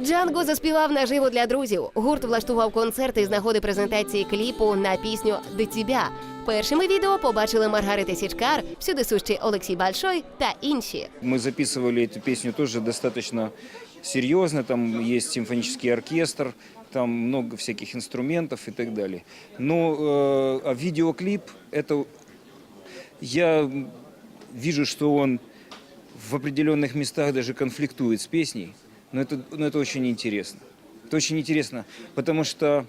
Джанго заспівав наживо для друзів. Гурт влаштував концерти з нагоди презентації кліпу на пісню «До тебя». Першими відео побачили Маргарита Січкар, всюди сущий Олексій Большой та інші. Мы записывали эту песню тоже достаточно серьезно. Там есть симфонический оркестр, там много всяких инструментов и так далее. Но э, а видеоклип это я вижу, что он в определенных местах даже конфликтует с песней. Но это, но это очень интересно. Это очень интересно, потому что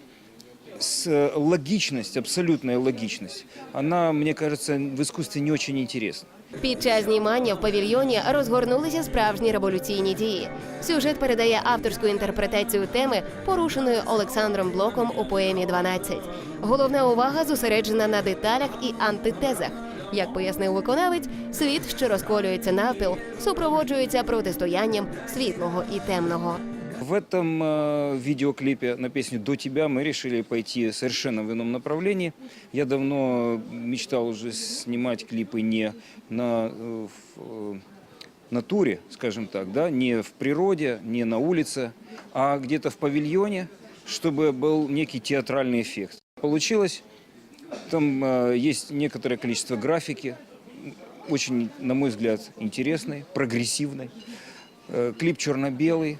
с- э, логичность, абсолютная логичность, она, мне кажется, в искусстве не очень интересна. Під час знімання в павільйоні розгорнулися справжні революційні дії. Сюжет передає авторську інтерпретацію теми, порушеної Олександром Блоком у поемі «12». Головна увага зосереджена на деталях і антитезах. Як пояснив виконавець, світ, що розколюється навпіл, супроводжується протистоянням світлого і темного. В этом э, видеоклипе на песню «До тебя» мы решили пойти совершенно в ином направлении. Я давно мечтал уже снимать клипы не на э, в, э, натуре, скажем так, да, не в природе, не на улице, а где-то в павильоне, чтобы был некий театральный эффект. Получилось. Там э, есть некоторое количество графики, очень, на мой взгляд, интересной, прогрессивной. Э, Клип черно-белый,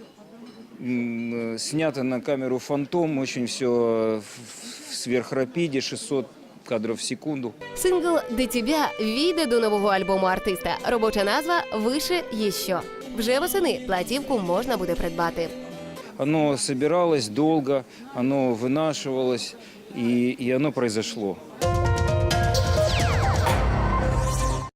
м, э, снято на камеру «Фантом», очень все в сверхрапиде, 600 кадров в секунду. Сингл «Де тебя» війде до нового альбому артиста. Робоча назва «Вище єщо». Вже восени платівку можна буде придбати. Оно собиралось долго, оно вынашивалось, и, и оно произошло.